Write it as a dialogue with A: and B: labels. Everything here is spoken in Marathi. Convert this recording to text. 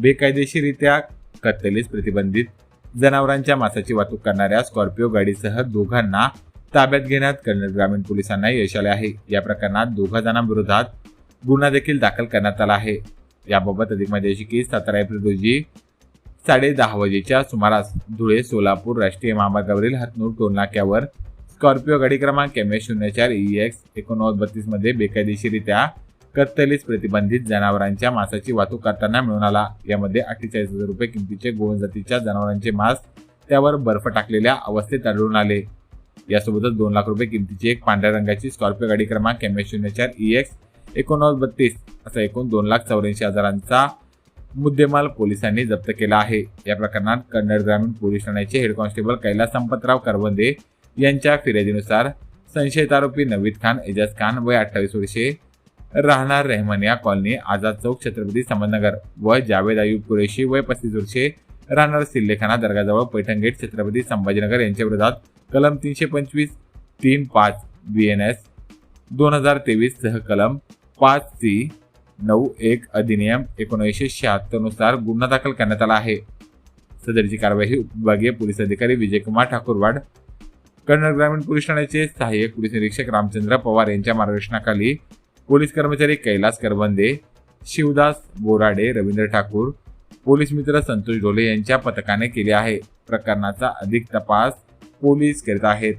A: बेकायदेशीरित्या कत्तलीस प्रतिबंधित जनावरांच्या मासाची वाहतूक करणाऱ्या स्कॉर्पिओ गाडीसह दोघांना ताब्यात घेण्यात कन्नड ग्रामीण पोलिसांना यश आले आहे. या प्रकरणात दोघा जणांविरोधात गुन्हा देखील दाखल करण्यात आला आहे. याबाबत अधिक माहिती अशी की सतरा एप्रिल रोजी साडे दहा वाजेच्या सुमारास धुळे सोलापूर राष्ट्रीय महामार्गावरील हतनूर टोलनाक्यावर स्कॉर्पिओ गाडी क्रमांक एम एस शून्य चार ई एक्स एकोणनव्वद बत्तीसमध्ये बेकायदेशीरित्या कत्तलीस प्रतिबंधित जनावरांच्या मांसाची वाहतूक करताना मिळून आला. यामध्ये अठ्ठेचाळीस हजार रुपये किमतीचे गोवन जातीच्या जनावरांचे मांस त्यावर बर्फ टाकलेल्या अवस्थेत आढळून आले. यासोबतच दोन लाख रुपये किमतीची एक पांढऱ्या रंगाची स्कॉर्पिओ गाडी क्रमांक एम एस शून्य चार ई एक्स एकोणनव्वद बत्तीस असा एकूण दोन लाख चौऱ्याऐंशी हजारांचा मुद्देमाल पोलिसांनी जप्त केला आहे. या प्रकरणात कन्नड ग्रामीण पोलीस ठाण्याचे हेड कॉन्स्टेबल कैलास संपतराव करवंदे यांच्या फिर्यादीनुसार संशयित आरोपी नवीद खान एजाज खान वय अठ्ठावीस वर्षे राहणार रेहमानिया कॉलनी आझाद चौक छत्रपती संभाजीनगर. व जावेद आयुब कुरेशी वय पस्तीस वर्षे राहणार सिल्लेखाना दर्गाजवळ पैठण गेट छत्रपती संभाजीनगर यांच्या विरोधात कलम तीनशे पंचवीस तीन पाच बी एन एस दोन हजार तेवीस सह कलम पाच सी नऊ एक अधिनियम एकोणीसशे शहात्तरनुसार गुन्हा दाखल करण्यात आला आहे. सदरची कारवाई उपविभागीय पोलीस अधिकारी विजयकुमार ठाकूरवाड कन्नड ग्रामीण पोलीस ठाण्याचे सहाय्यक पोलीस निरीक्षक रामचंद्र पवार यांच्या मार्गदर्शनाखाली पोलीस कर्मचारी कैलास करबंदे शिवदास बोराडे रवींद्र ठाकूर पोलीस मित्र संतोष ढोले यांच्या पथकाने केले आहे. प्रकरणाचा अधिक तपास पोलीस करीत आहेत.